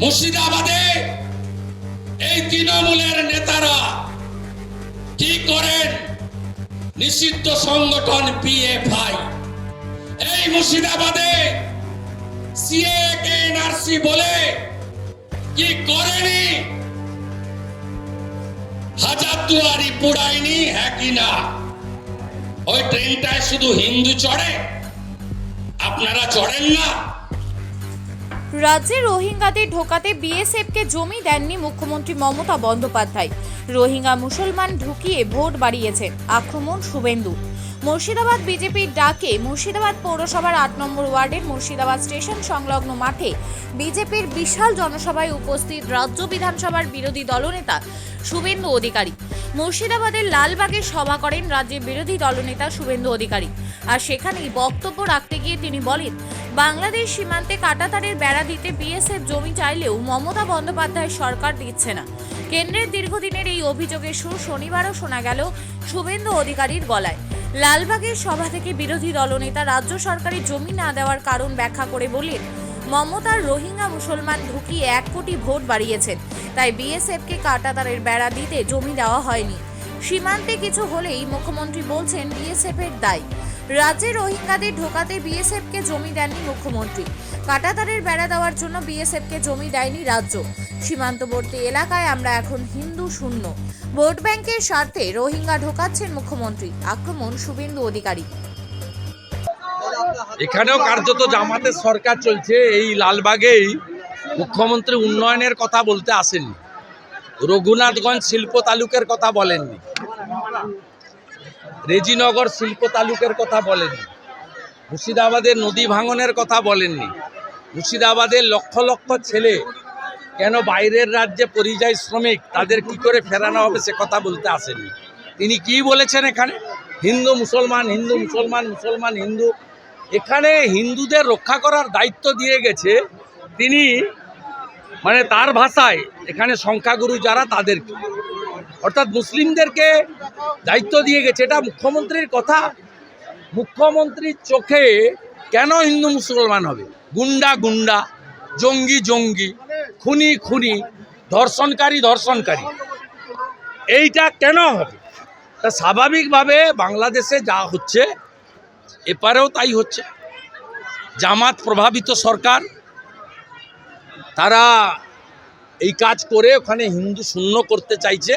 মুর্শিদাবাদে এই তৃণমূলের নেতারা কি করেন? নিষিদ্ধ সংগঠন পিএফআই এই মুর্শিদাবাদে সিএ কে এনআরসি বলে কি করেনি? হাজার দুয়ারি পুড়ায়নি হ্যাঁ কি না? ওই ট্রেনটায় শুধু হিন্দু চড়ে? আপনারা চড়েন না? রাজ্যে রোহিঙ্গাদের ঢোকাতে বিএসএফকে জমি দেননি মুখ্যমন্ত্রী মমতা বন্দ্যোপাধ্যায়। রোহিঙ্গা মুসলমান ঢুকিয়ে ভোট বাড়িয়েছে আক্রমণ শুভেন্দু। মুর্শিদাবাদ বিজেপির ডাকে মুর্শিদাবাদ পৌরসভার আট নম্বর ওয়ার্ডের মুর্শিদাবাদ স্টেশন সংলগ্ন মাঠে বিজেপির বিশাল জনসভায় উপস্থিত রাজ্য বিধানসভার বিরোধী দলনেতা শুভেন্দু অধিকারী। মুর্শিদাবাদের লালবাগে সভা করেন রাজ্যের বিরোধী দলনেতা শুভেন্দু অধিকারী। আর সেখানেই বক্তব্য রাখতে গিয়ে তিনি বলেন, বাংলাদেশ সীমান্তে কাটাতারের বেড়া দিতে বিএসএফ জমি চাইলেও মমতা বন্দ্যোপাধ্যায় সরকার দিচ্ছে না। কেন্দ্রের দীর্ঘদিনের এই অভিযোগের সুর শনিবারও শোনা গেল শুভেন্দু অধিকারীর গলায়। লালবাগের সভা থেকে বিরোধী দলনেতা রাজ্য সরকারের জমি না দেওয়ার কারণ ব্যাখ্যা করে বলেন মমতার রোহিঙ্গা মুসলমান ঢুকিয়ে এক কোটি ভোট বাড়িয়েছেন। তাই বিএসএফকে কাটাতারের বেড়া দিতে জমি দেওয়া হয়নি। সীমান্তে কিছু হলেই মুখ্যমন্ত্রী বলছেন বিএসএফ এর দায়। রাজ্যে রোহিঙ্গাদের ঢোকাতে বিএসএফকে জমি দেননি মুখ্যমন্ত্রী। কাটাতারের বেড়া দেওয়ার জন্য বিএসএফকে জমি দেয়নি রাজ্য। সীমান্তবর্তী এলাকায় আমরা এখন হিন্দু শূন্য। ভোট ব্যাংকের স্বার্থে রোহিঙ্গা ঢোকাচ্ছেন মুখ্যমন্ত্রী। আক্রমণ শুভেন্দু অধিকারী। এখানেও কার্যত জামাতের সরকার চলছে। এই লালবাগেই মুখ্যমন্ত্রী উন্নয়নের কথা বলতে আসেননি। রঘুনাথগঞ্জ শিল্প তালুকের কথা বলেননি। রেজিনগর শিল্প তালুকের কথা বলেননি। মুর্শিদাবাদের নদী ভাঙনের কথা বলেননি। মুর্শিদাবাদের লক্ষ লক্ষ ছেলে কেন বাইরের রাজ্যে পরিযায়ী শ্রমিক তাদের কি করে ফেরানো হবে সে কথা বলতে আসেনি? তিনি কি বলেছেন এখানে? হিন্দু মুসলমান হিন্দু মুসলমান মুসলমান, হিন্দু। এখানে হিন্দুদের রক্ষা করার দায়িত্ব দিয়ে গেছে তিনি মানে তার ভাষায় এখানে সংখ্যাগুরু যারা তাদেরকে, অর্থাৎ মুসলিমদেরকে দায়িত্ব দিয়ে গেছে। এটা মুখ্যমন্ত্রীর কথা। মুখ্যমন্ত্রীর চোখে কেন হিন্দু মুসলমান হবে? গুন্ডা গুন্ডা, জঙ্গি জঙ্গি। খুনি খুনি, ধর্ষণকারী ধর্ষণকারী। এইটা কেন হবে? তা স্বাভাবিকভাবে বাংলাদেশে যা হচ্ছে, এপারেও তাই হচ্ছে। জামাত প্রভাবিত সরকার, তারা এই কাজ করে ওখানে হিন্দু শূন্য করতে চাইছে,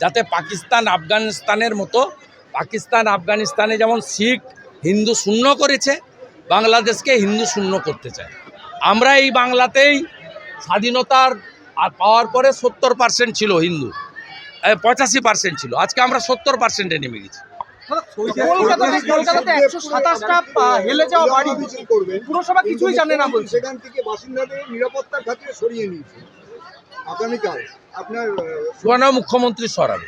যাতে পাকিস্তান, আফগানিস্তানের মতো, পাকিস্তান, আফগানিস্তানে যেমন শিখ হিন্দু শূন্য করেছে, বাংলাদেশকে হিন্দু শূন্য করতে চায়। আমরা এই বাংলাতেই স্বাধীনতার আর পাওয়ার পরে সত্তর পার্সেন্ট ছিল হিন্দু। পঁচাশি পার্সেন্ট ছিল। আজকে আমরা সত্তর পার্সেন্টে নেমে গেছি। কলকাতাতে কলকাতাতে একশো সাতাশটা হেলে যাওয়া বাড়ি। পুরসভা কিছুই জানে না বলছে। সেখান থেকে বাসিন্দাদের নিরাপত্তার খাতিরে সরিয়ে নিয়েছে। আগামীকাল আপনার আহ, কেন মুখ্যমন্ত্রী সরাবে।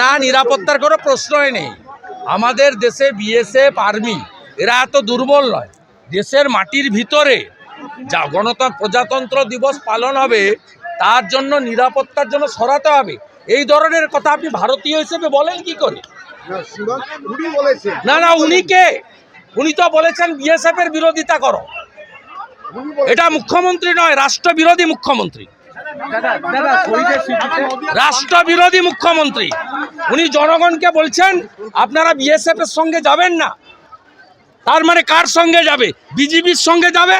না নিরাপত্তার কোনো প্রশ্নই নেই। আমাদের দেশে বিএসএফ আর্মি এরা এত দুর্বল নয়। দেশের মাটির ভিতরে যা গণতন্ত্র প্রজাতন্ত্র দিবস পালন হবে তার জন্য নিরাপত্তার জন্য সরাতে হবে। এই ধরনের কথা আপনি ভারতীয় হিসেবে বলেন কি করে? না, না না উনি কে? উনি তো বলেছেন বিএসএফ এর বিরোধিতা করো। এটা মুখ্যমন্ত্রী নয় রাষ্ট্রবিরোধী মুখ্যমন্ত্রী। রাষ্ট্রবিরোধী মুখ্যমন্ত্রী। উনি জনগণকে বলছেন আপনারা বিএসএফ এর সঙ্গে যাবেন না। তার মানে কার সঙ্গে যাবে? বিজেপির সঙ্গে যাবে?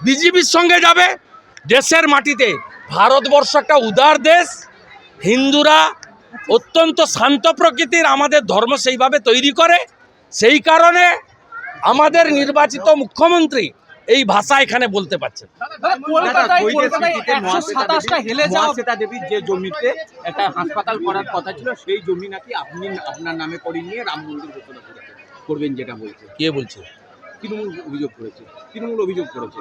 বিজেপির সঙ্গে যাবে দেশের মাটিতে। ভারতবর্ষ একটা উদার দেশ হিন্দুরা অত্যন্ত শান্ত প্রকৃতির আমাদের ধর্ম সেইভাবে তৈরি করে। সেই কারণে আমাদের নির্বাচিত মুখ্যমন্ত্রী এই ভাষা এখানে বলতে পারছেন কলকাতায় কলকাতায় একশো সাতাশটা হেলে যাওয়া মহাশ্বেতা দেবীর যে জমিতে একটা হাসপাতাল করার কথা ছিল সেই জমি নাকি আপনি আপনার নামে করে নিয়ে রাম মন্দির করবেন যেটা বলছে কে বলছে? তৃণমূল অভিযোগ করেছে তৃণমূল অভিযোগ করেছে।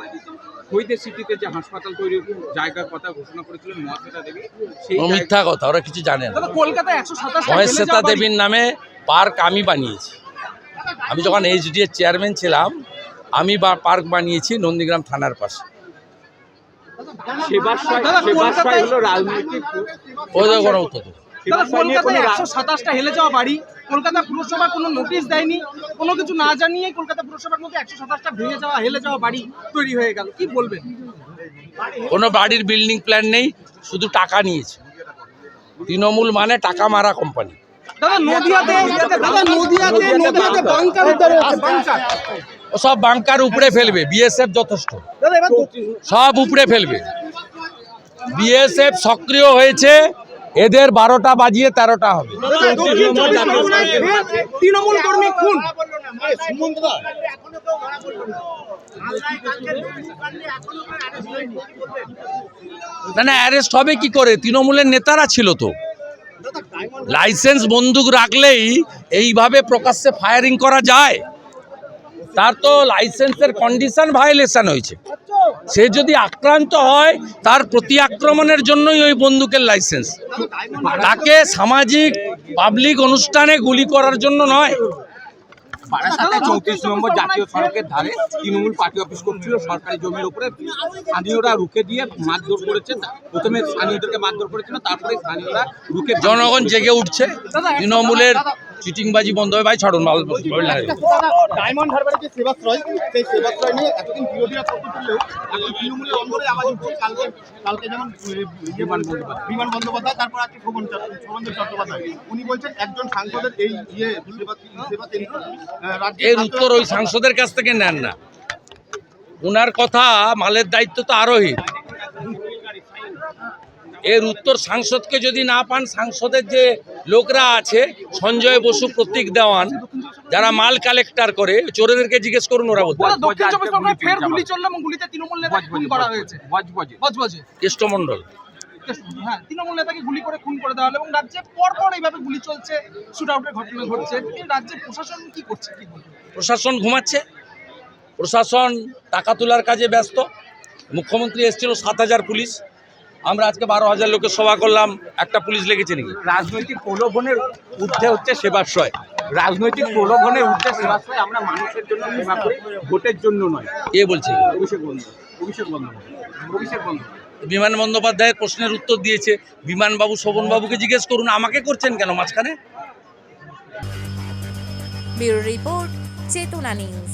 হইতে সিটিতে যে হাসপাতাল তৈরির জায়গার কথা ঘোষণা করেছিলেন মহাশ্বেতা দেবী সেই মিথ্যা কথা ওরা কিছু জানে না। দাদা কলকাতায় একশো সাতাশটা হেলে মহেশ্বেতা দেবীর নামে পার্ক আমি বানিয়েছি। আমি যখন এইচডি এর চেয়ারম্যান ছিলাম আমি বা পার্ক বানিয়েছি নন্দীগ্রাম থানার পাশে। সেবাশ্রয় দাদা, সেবাশ্রয় হলো রাজনৈতিক ওদের কোনো উত্তর। দাদা কোনো কলকাতায় একশো সাতাশটা হেলে যাওয়া বাড়ি। কলকাতা পুরসভা কোনো নোটিশ দেয়নি কোনো কিছু না জানিয়ে কলকাতা পুরসভার মধ্যে একশো সাতাশটা ভেঙে যাওয়া হেলে যাওয়া বাড়ি তৈরি হয়ে গেল। কি বলবেন? কোনো বাড়ির বিল্ডিং প্ল্যান নেই শুধু টাকা নিয়েছে। তৃণমূল মানে টাকা মারা কোম্পানি দাদা নদিয়াতে দাদা নদিয়াতে নদিয়াতে বাংকার বাংকার সব বাংকার উপরে ফেলবে বিএসএফ যথেষ্ট। দাদা এবার সব উপরে ফেলবে। বিএসএফ সক্রিয় হয়েছে এদের বারোটা বাজিয়ে তেরোটা হবে। না না অ্যারেস্ট হবে কি করে? তৃণমূলের নেতারা ছিল তো। লাইসেন্স বন্দুক রাখলেই এইভাবে প্রকাশ্যে ফায়ারিং করা যায়। তার তো লাইসেন্সের কন্ডিশন ভায়োলেশন হয়েছে। সে যদি আক্রান্ত হয় তার প্রতি আক্রমণের জন্যই ওই বন্দুকের লাইসেন্স। তাকে সামাজিক পাবলিক অনুষ্ঠানে গুলি করার জন্য নয়। বারাসাতে চৌত্রিশ নম্বর জাতীয় সড়কের ধারে তৃণমূল পার্টি অফিস করছিল সরকারি জমির উপরে। স্থানীয়রা রুখে দিয়ে মারধর করেছে প্রথমে স্থানীয়দেরকে মারধর করেছিল তারপরে স্থানীয়রা রুখে জনগণ জেগে উঠছে। তৃণমূলের চিটিংবাজি বন্ধ হবে ভাই ছাড়ুন মাল মাল ডায়মন্ড হারবারের যে সেবাশ্রয় সেই সেবাশ্রয় নিয়ে এতদিন বিরোধীরা তর্ক করলেও এখন তৃণমূলের অন্দরে আবার উঠছে কালকে কালকে যেমন এ, ইয়ে বিমান বন্দ্যোপাধ্যায় তারপর আছে শোভন শোভনদেব চট্টোপাধ্যায়। উনি বলছেন একজন সাংসদের এই ইয়ে সেবা এর উত্তর ওই সাংসদের কাছ থেকে নেন না। ওনার কথা মালের দায়িত্ব তো আরোহী। এর উত্তর সাংসদকে যদি না পান সাংসদের যে লোকরা আছে সঞ্জয় বসু প্রতীক দেওয়ান যারা মাল কালেক্টর করে চোরেদেরকে জিজ্ঞেস করুন ওরা বলতে দাদা দক্ষিণ চব্বিশ পরগনায় ফের গুলি চলল এবং গুলিতে তৃণমূল নেতা খুন করা হয়েছে। বজবজে বজবজে কেষ্টমণ্ডল। হ্যাঁ তৃণমূল নেতাকে গুলি করে খুন করে দেওয়া হলো এবং রাজ্যে পরপর এইভাবে গুলি চলছে শুট আউটের ঘটনা ঘটছে। রাজ্যের প্রশাসন কি করছে কি প্রশাসন ঘুমাচ্ছে। প্রশাসন টাকা তোলার কাজে ব্যস্ত। মুখ্যমন্ত্রী এসেছিল সাত হাজার পুলিশ। আমরা আজকে বারো হাজার লোকের সভা করলাম একটা পুলিশ লেগেছে নাকি? রাজনৈতিক প্রলোভনের ঊর্ধ্বে হচ্ছে সেবাশ্রয়। রাজনৈতিক প্রলোভনের ঊর্ধ্বে সেবাশ্রয় আমরা মানুষের জন্য সেবা করি ভোটের জন্য নয়। এ বলছে? অভিষেক বন্ধু অভিষেক বন্ধু অভিষেক বন্ধু বিমান বন্দ্যোপাধ্যায়ের প্রশ্নের উত্তর দিয়েছে। বিমানবাবু শোভনবাবুকে জিজ্ঞেস করুন আমাকে করছেন কেন মাঝখানে? Bureau report Chetana news.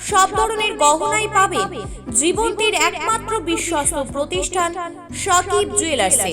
সব ধরনের গহনাই পাবে জীবন্তীর একমাত্র বিশ্বস্ত প্রতিষ্ঠান সকিব জুয়েলার্সে